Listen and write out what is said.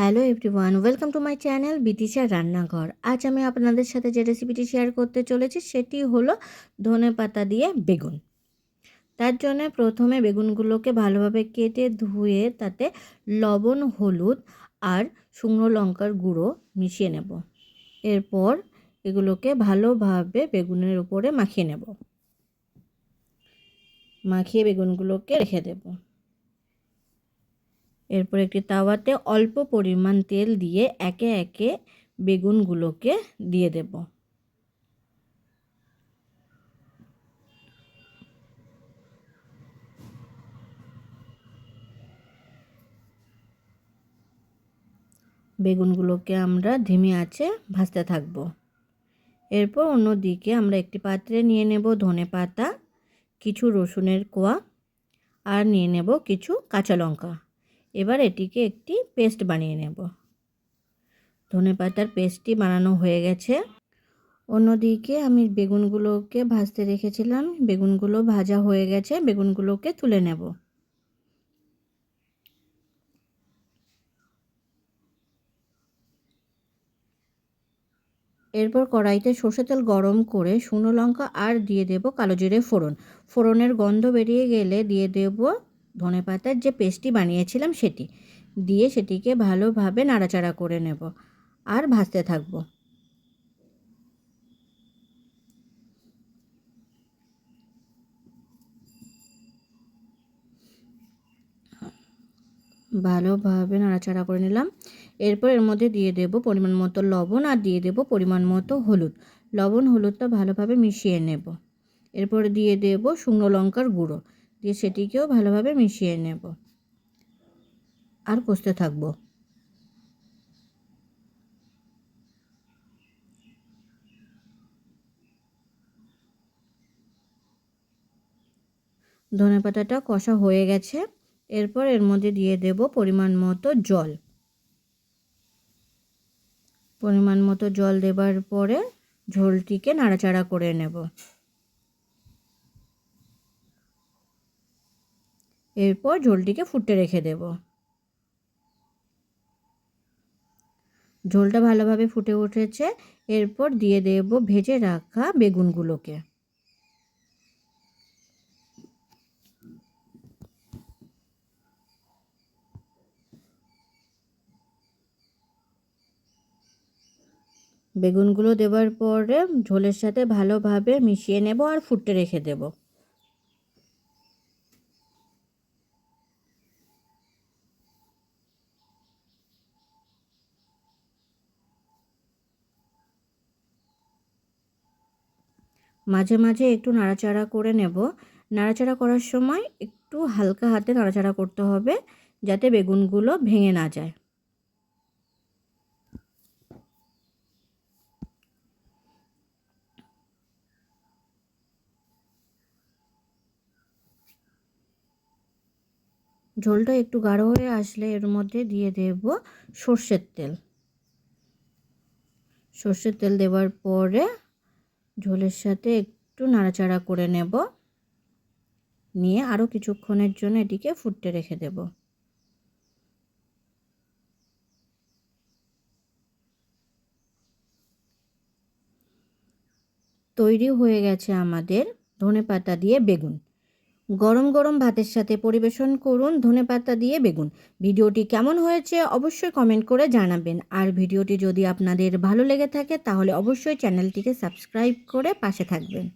Hello everyone welcome to my channel Bidisha Rannaghar আজ আমি আপনাদের সাথে যে রেসিপিটি শেয়ার করতে চলেছি, সেটি হলো ধনে পাতা দিয়ে বেগুন। তার জন্য প্রথমে বেগুনগুলোকে ভালোভাবে কেটে ধুয়ে তাতে লবণ, হলুদ আর শুকনো লঙ্কার গুঁড়ো মিশিয়ে নেব। এরপর এগুলোকে ভালোভাবে বেগুনের উপরে মাখিয়ে নেব। মাখিয়ে বেগুনগুলোকে রেখে দেবো। এরপর একটি তাওয়াতে অল্প পরিমাণ তেল দিয়ে একে একে বেগুনগুলোকে দিয়ে দেব। বেগুনগুলোকে আমরা ধিমে আছে ভাজতে থাকব। এরপর অন্যদিকে আমরা একটি পাত্রে নিয়ে নেব ধনে পাতা, কিছু রসুনের কোয়া, আর নিয়ে নেব কিছু কাঁচা লঙ্কা। এবার এটিকে একটি পেস্ট বানিয়ে নেব। ধনে পাতার পেস্টটি বানানো হয়ে গেছে। অন্যদিকে আমি বেগুনগুলোকে ভাজতে রেখেছিলাম। বেগুনগুলো ভাজা হয়ে গেছে। বেগুনগুলোকে তুলে নেব। এরপর কড়াইতে সর্ষে তেল গরম করে শুকনো লঙ্কা আর দিয়ে দেব কালো জিরে ফোড়ন। ফোড়নের গন্ধ বেরিয়ে গেলে দিয়ে দেব ধনে পাতার যে পেস্টটি বানিয়েছিলাম সেটি দিয়ে সেটিকে ভালোভাবে নাড়াচাড়া করে নেব আর ভাজতে থাকব। ভালোভাবে নাড়াচাড়া করে নিলাম। এরপর এর মধ্যে দিয়ে দেব পরিমাণ মতো লবণ আর দিয়ে দেব পরিমাণ মতো হলুদ। লবণ হলুদটা ভালোভাবে মিশিয়ে নেব। এরপর দিয়ে দেব শুকনো লঙ্কার গুঁড়ো। দিয়ে সেটিকেও ভালোভাবে মিশিয়ে নেব। আর কষতে থাকব। ধনে পাতাটা কষা হয়ে গেছে। এরপর এর মধ্যে দিয়ে দেব পরিমাণ মতো জল। পরিমাণ মতো জল দেবার পরে ঝোলটিকে নাড়াচাড়া করে নেব। এরপর ঝোলটিকে ফুটে রেখে দেব। ঝোলটা ভালোভাবে ফুটে উঠেছে। এরপর দিয়ে দেব ভেজে রাখা বেগুনগুলোকে। বেগুনগুলো দেওয়ার পরে ঝোলের সাথে ভালোভাবে মিশিয়ে নেব আর ফুটতে রেখে দেবো। মাঝে মাঝে একটু নাড়াচাড়া করে নেব। নাড়াচাড়া করার সময় একটু হালকা হাতে নাড়াচাড়া করতে হবে যাতে বেগুনগুলো ভেঙে না যায়। ঝোলটা একটু গাঢ় হয়ে আসলে এর মধ্যে দিয়ে দেব সর্ষের তেল। সর্ষের তেল দেওয়ার পরে ঝোলের সাথে একটু নাড়াচাড়া করে নেব। নিয়ে আরও কিছুক্ষণের জন্য এটিকে ফুটতে রেখে দেব। তৈরি হয়ে গেছে আমাদের ধনে পাতা দিয়ে বেগুন। গরম গরম ভাতের সাথে পরিবেশন করুন, ধনে পাতা দিয়ে বেগুন। ভিডিওটি কেমন হয়েছে অবশ্যই কমেন্ট করে জানাবেন। আর ভিডিওটি যদি আপনাদের ভালো লেগে থাকে তাহলে অবশ্যই চ্যানেলটিকে সাবস্ক্রাইব করে পাশে থাকবেন।